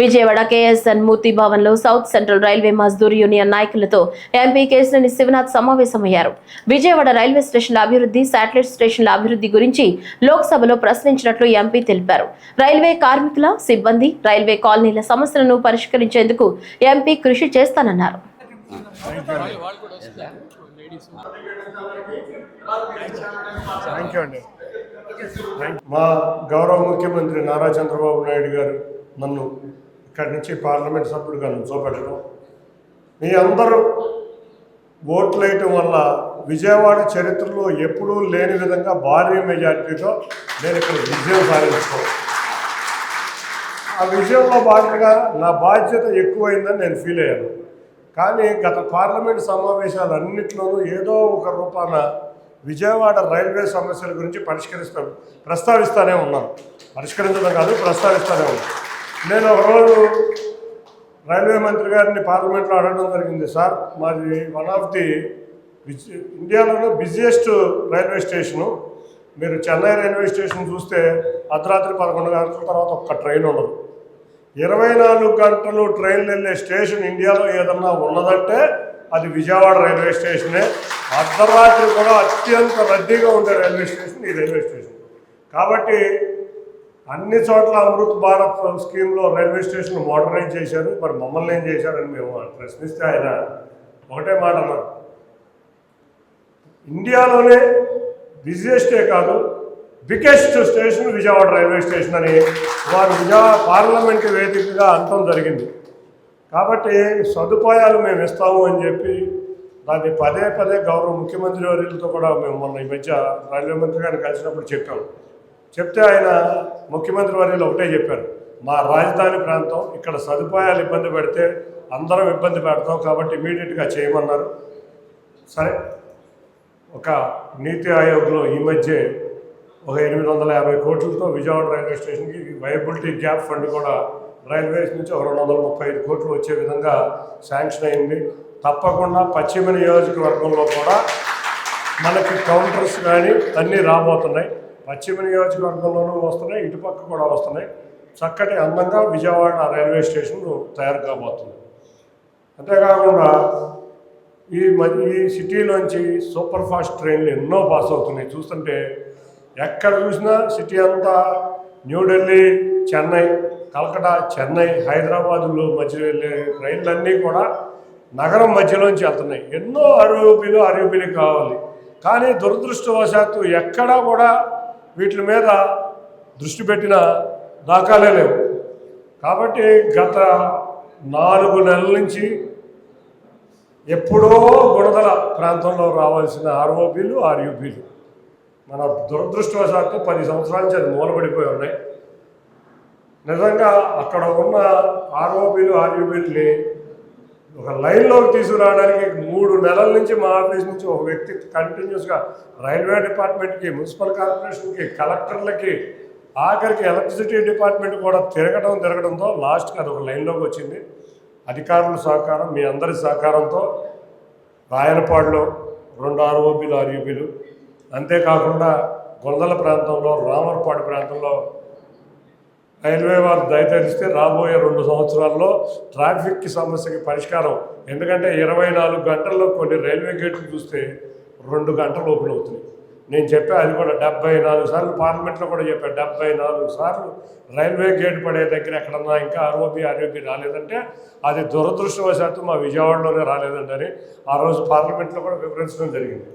Vijayawada KSN Murthy భవన్లో south central railway Mazdoor union నాయకులతో MP Kesineni Sivanath సమావేశమయ్యారు. విజయవాడ రైల్వే స్టేషన్ల అభివృద్ధి శాటిలైట్ స్టేషన్ల అభివృద్ధి గురించి లోక్సభలో ప్రశ్నించినట్లు ఎంపీ తెలిపారు. రైల్వే కార్మికుల సిబ్బంది రైల్వే కాలనీల సమస్యలను పరిష్కరించేందుకు ఎంపీ కృషి చేస్తానన్నారు. మా గౌరవ ముఖ్యమంత్రి నారా చంద్రబాబు నాయుడు గారు నన్ను ఇక్కడి నుంచి పార్లమెంట్ సభ్యుడిగా నుంచోబెట్టడం మీ అందరూ ఓట్లు వేయటం వల్ల విజయవాడ చరిత్రలో ఎప్పుడూ లేని విధంగా భారీ మెజార్టీతో నేను ఇక్కడ విజయం సాధించుకో ఆ విజయంలో భాగంగా నా బాధ్యత ఎక్కువైందని నేను ఫీల్ అయ్యాను. కానీ గత పార్లమెంట్ సమావేశాలన్నింటిలోనూ ఏదో ఒక రూపాన విజయవాడ రైల్వే సమస్యల గురించి పరిష్కరిస్తాను ప్రస్తావిస్తూనే ఉన్నాను. పరిష్కరించడం కాదు ప్రస్తావిస్తూనే ఉన్నాను. నేను ఒకరోజు రైల్వే మంత్రి గారిని పార్లమెంట్లో అడగడం జరిగింది. సార్ మాది వన్ ఆఫ్ ది ఇండియాలో ఇండియాలోనే బిజియెస్ట్ రైల్వే స్టేషను. మీరు చెన్నై రైల్వే స్టేషన్ చూస్తే అర్ధరాత్రి పదకొండు గంటల తర్వాత ఒక్క ట్రైన్ ఉండదు. ఇరవై నాలుగు గంటలు ట్రైన్లు వెళ్ళే స్టేషన్ ఇండియాలో ఏదన్నా ఉన్నదంటే అది విజయవాడ రైల్వే స్టేషనే. అర్ధరాత్రి కూడా అత్యంత రద్దీగా ఉండే రైల్వే స్టేషన్ ఈ రైల్వే స్టేషన్. కాబట్టి అన్ని చోట్ల అమృత్ భారత్ స్కీమ్లో రైల్వే స్టేషన్ మోడర్నైజ్ చేశారు. మరి మమ్మల్ని ఏం చేశారని మేము ప్రశ్నిస్తే ఆయన ఒకటే మాట అన్నారు. ఇండియాలోనే బిజియెస్టే కాదు biggest station Vijayawada railway station అని వారు విజయవాడ పార్లమెంట్ వేదికగా అంతం జరిగింది. కాబట్టి సదుపాయాలు మేము ఇస్తాము అని చెప్పి దాన్ని పదే పదే గౌరవ ముఖ్యమంత్రి వర్యులతో కూడా మేము మొన్న ఈ మధ్య రైల్వే మంత్రి గారిని కలిసినప్పుడు చెప్పాము. చెప్తే ఆయన ముఖ్యమంత్రి వర్యులు ఒకటే చెప్పారు మా రాజధాని ప్రాంతం ఇక్కడ సదుపాయాలు ఇబ్బంది పెడితే అందరం ఇబ్బంది పెడతాం కాబట్టి ఇమీడియట్గా చేయమన్నారు. సరే ఒక నీతి ఆయోగ్లో ఈ మధ్య ఒక ఎనిమిది వందల యాభై కోట్లతో విజయవాడ రైల్వే స్టేషన్కి వైబిలిటీ గ్యాప్ ఫండ్ కూడా రైల్వేస్ నుంచి ఒక రెండు వందల ముప్పై ఐదు కోట్లు వచ్చే విధంగా శాంక్షన్ అయింది. తప్పకుండా పశ్చిమ నియోజకవర్గంలో కూడా మనకి కౌంటర్స్ కానీ అన్నీ రాబోతున్నాయి. పశ్చిమ నియోజకవర్గంలోనూ వస్తున్నాయి ఇటుపక్క కూడా వస్తున్నాయి. చక్కటి అందంగా విజయవాడ రైల్వే స్టేషన్ తయారు కాబోతుంది. అంతేకాకుండా ఈ మ- ఈ సిటీలోంచి సూపర్ ఫాస్ట్ ట్రైన్లు ఎన్నో పాస్ అవుతున్నాయి. చూస్తుంటే ఎక్కడ చూసినా సిటీ అంతా న్యూఢిల్లీ చెన్నై కలకటా చెన్నై హైదరాబాదులో మధ్య వెళ్ళే రైళ్ళన్నీ కూడా నగరం మధ్యలోంచి వెళ్తున్నాయి. ఎన్నో అరూపీలు అరూపీలు కావాలి. కానీ దురదృష్టవశాత్తు ఎక్కడా కూడా వీటి మీద దృష్టి పెట్టిన దాఖలే లేవు. కాబట్టి గత నాలుగు నెలల నుంచి ఎప్పుడో గుణదల ప్రాంతంలో రావాల్సిన ఆర్ఓబీలు ఆర్యూబీలు మన దురదృష్టవశాత్తు పది సంవత్సరాల నుంచి అది మూలపడిపోయి ఉన్నాయి. నిజంగా అక్కడ ఉన్న ఆర్ఓబీలు ఆర్యూబీల్ని ఒక లైన్లోకి తీసుకురావడానికి మూడు నెలల నుంచి మా ఆఫీస్ నుంచి ఒక వ్యక్తి కంటిన్యూస్గా రైల్వే డిపార్ట్మెంట్కి మున్సిపల్ కార్పొరేషన్కి కలెక్టర్లకి ఆఖరికి ఎలక్ట్రిసిటీ డిపార్ట్మెంట్ కూడా తిరగడం తిరగడంతో లాస్ట్కి అది ఒక లైన్లోకి వచ్చింది. అధికారుల సహకారం మీ అందరి సహకారంతో రాయనపాడులో రెండు ఆర్ఓబీలు ఆర్యూబీలు అంతేకాకుండా గొందల ప్రాంతంలో రామర్పాడు ప్రాంతంలో రైల్వే వారు దయతలిస్తే రాబోయే రెండు సంవత్సరాల్లో ట్రాఫిక్ సమస్యకి పరిష్కారం. ఎందుకంటే ఇరవై నాలుగు గంటల్లో కొన్ని రైల్వే గేట్లు చూస్తే రెండు గంటలు ఓపెన్ అవుతున్నాయి. నేను చెప్పా అది కూడా డెబ్బై నాలుగు సార్లు పార్లమెంట్లో కూడా చెప్పాను డెబ్బై నాలుగు సార్లు రైల్వే గేట్ పడే దగ్గర ఎక్కడన్నా ఇంకా ఆర్ఓబి ఆర్ఓబి రాలేదంటే అది దురదృష్టవశాత్తు మా విజయవాడలోనే రాలేదండి అని ఆ రోజు పార్లమెంట్లో కూడా వివరించడం జరిగింది.